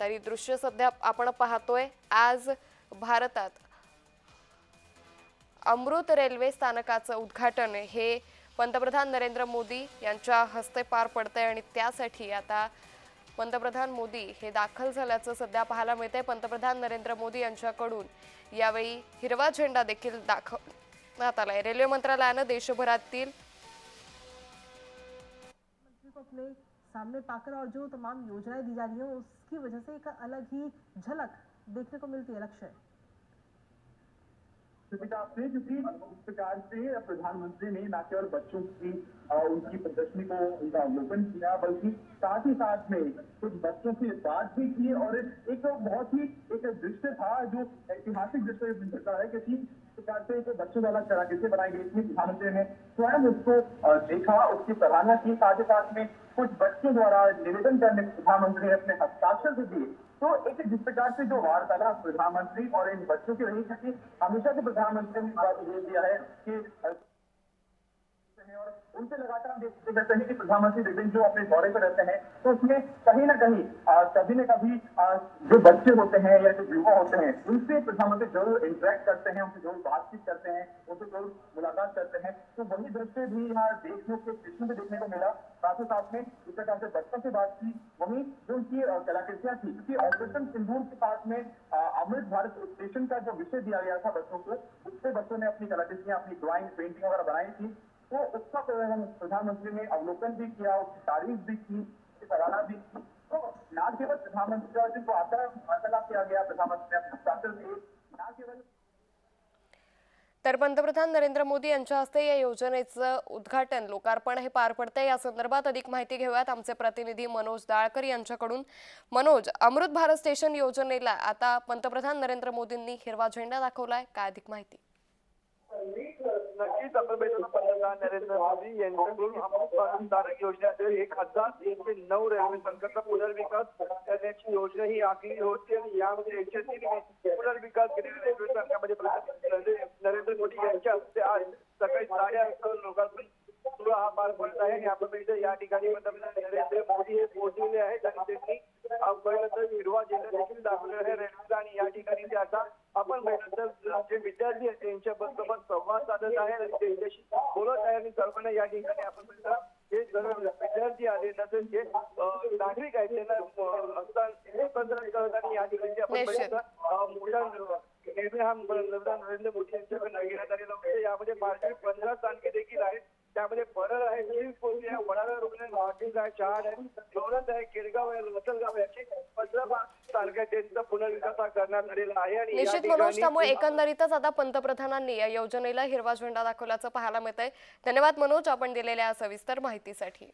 तरी दृश्य सध्या आपण पाहतोय. आज भारतात अमृत रेल्वे स्थानकाचं उद्घाटन हे पंतप्रधान नरेंद्र मोदी यांच्या हस्ते पार पडतंय आणि त्यासाठी आता पंतप्रधान मोदी हे दाखल झाल्याचं सध्या पाहायला मिळतंय. पंतप्रधान नरेंद्र मोदी यांच्याकडून यावेळी हिरवा झेंडा देखील दाखवण्यात आलाय. रेल्वे मंत्रालयानं देशभरातील सामने पाकर और जो तमाम योजनाएँ दी जा रही हैं, उसकी वजह से एक अलग ही झलक देखने को मिलती है, लक्ष्य। आपने क्योंकि इस प्रकार से प्रधानमंत्री ने न केवल बच्चों की उनकी प्रदर्शनी को उनका अवलोकन किया, बल्कि साथ ही साथ में कुछ बच्चों से बात भी की और एक बहुत ही, एक दृश्य था जो ऐतिहासिक दृश्य है क्योंकि प्रकार से एक बच्चों वाला कलाकृति बनाई गई थी प्रधानमंत्री ने स्वयं उसको देखा, उसकी सराहना की, साथ ही साथ में कुछ बच्चों द्वारा निवेदन करने प्रधानमंत्री ने अपने हस्ताक्षर से दिए। तो एक जिस प्रकार से जो वार्तालाप प्रधानमंत्री और इन बच्चों की रही थी हमेशा से प्रधानमंत्री ने बात ये दिया है कि उनसे लगातार हम देखते रहते हैं कि प्रधानमंत्री विभिन्न जो अपने दौरे पर रहते हैं तो उसमें कहीं ना कहीं कभी न कभी जो बच्चे होते हैं या जो युवा होते हैं, उनसे प्रधानमंत्री ज़रूर इंटरेक्ट करते हैं, उनसे ज़रूर बातचीत करते हैं, उनसे ज़रूर मुलाकात करते हैं। तो वही दृश्य भी यहाँ देखने के कृष्ण में देखने को मिला। साथ ही साथ में इस प्रकार से बच्चों से बात की, वही जो उनकी कलाकृतियाँ थी क्योंकि ऑपरेशन सिंदूर के पास में अमृत भारत स्टेशन का जो विषय दिया गया था बच्चों को, उससे बच्चों ने अपनी कलाकृतियाँ, अपनी ड्राइंग पेंटिंग वगैरह बनाई थी। तो उसका प्रधान- प्रधानमंत्री ने अवलोकन भी किया उसकी तारीफ भी की उसकी सराहना भी की। तो न केवल प्रधानमंत्री और जिनको आता वार्तालाप किया गया प्रधानमंत्री ने हस्ताक्षर दिए न केवल तर पंतप्रधान नरेंद्र मोदी यांच्या हस्ते या योजनेचं उद्घाटन लोकार्पण हे पार पडते या संदर्भात अधिक माहिती घेऊयात आमचे प्रतिनिधी मनोज दाळकर यांच्याकडून. मनोज अमृत भारत स्टेशन योजनेला आता पंतप्रधान नरेंद्र मोदींनी हिरवा झेंडा दाखवलाय. काय अधिक माहिती? नक्कीच आपण भेटतो पंतप्रधान नरेंद्र मोदी यांच्याकडून अमृत भारत स्थानक एक हज़ार तीनशे नऊ रेल्वे संघाचा पुनर्विकास करण्याची योजना ही आखली होती आणि यामध्ये एकशे तीन पुनर्विकास केलेल्या रेल्वे संघामध्ये नरेंद्र मोदी यांच्या हस्ते आज सकाळी साडेआठ लोकांपर्यंत सोहळा हा पार पडत आहे. आणि आपण या ठिकाणी पंतप्रधान नरेंद्र मोदी हे पोहोचलेले आहेत आणि त्यांनी अ, हिरवा झेंडा देखील दाखवलेला आहे. रेल्वेचा त्यांच्याबरोबर संवाद साधत आहे आणि त्यांच्याशी बोलत आहे आणि सर्वांना या ठिकाणी आपण सर्व विद्यार्थी आले तसेच जे नागरिक आहेत त्यांना करत आणि या ठिकाणी आपण मोठा निर्णय हा पंतप्रधान नरेंद्र मोदी यांच्याकडून घेण्यात आलेला होता. यामध्ये भारतीय पंधरा स्थानके देखील आहेत. त्यामध्ये परळ आहे वीर आहे वडाळा रुग्ण आहे चहाड आहे गौरत आहे केडगाव आहे लसलगाव पंधरा पुनर्विकास करण्यात आलेला आहे आणि निश्चित मनोज त्यामुळे एकंदरीतच आता पंतप्रधानांनी या योजनेला हिरवा झेंडा दाखवल्याचं पाहायला मिळतंय. धन्यवाद मनोज आपण दिलेल्या सविस्तर माहितीसाठी.